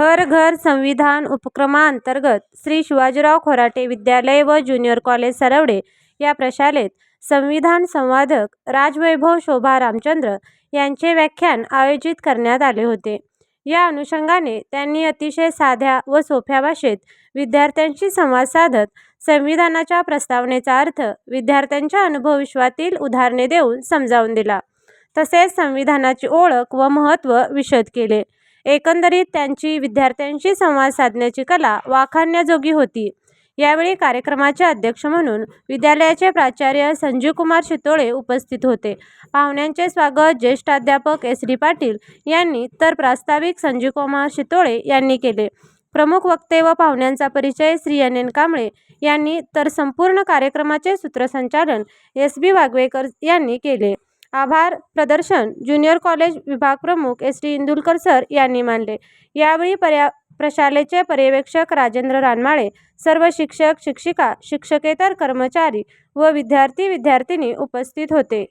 हर घर संविधान उपक्रमांतर्गत श्री शिवाजीराव खोराटे विद्यालय व ज्युनियर कॉलेज सरवडे या प्रशालेत संविधान संवादक राजवैभव शोभा रामचंद्र यांचे व्याख्यान आयोजित करण्यात आले होते. या अनुषंगाने त्यांनी अतिशय साध्या व सोप्या भाषेत विद्यार्थ्यांशी संवाद साधत संविधानाच्या प्रस्तावनेचा अर्थ विद्यार्थ्यांच्या अनुभवविश्वातील उदाहरणे देऊन समजावून दिला. तसेच संविधानाची ओळख व महत्त्व विशद केले. एकंदरीत त्यांची विद्यार्थ्यांशी संवाद साधण्याची कला वाखाणण्याजोगी होती. यावेळी कार्यक्रमाचे अध्यक्ष म्हणून विद्यालयाचे प्राचार्य संजीवकुमार शितोळे उपस्थित होते. पाहुण्यांचे स्वागत ज्येष्ठ अध्यापक एस डी पाटील यांनी तर प्रास्ताविक संजीवकुमार शितोळे यांनी केले. प्रमुख वक्ते व पाहुण्यांचा परिचय श्री एन एन कांबळे यांनी तर संपूर्ण कार्यक्रमाचे सूत्रसंचालन एस बी वागवेकर यांनी केले. आभार. प्रदर्शन. ज्युनियर कॉलेज विभाग प्रमुख एस टी इंदुलकर सर यांनी मानले. यावेळी पर्या प्रशालेचे पर्यवेक्षक राजेंद्र रानमाळे सर्व शिक्षक शिक्षिका शिक्षकेतर कर्मचारी व विद्यार्थी विद्यार्थिनी उपस्थित होते.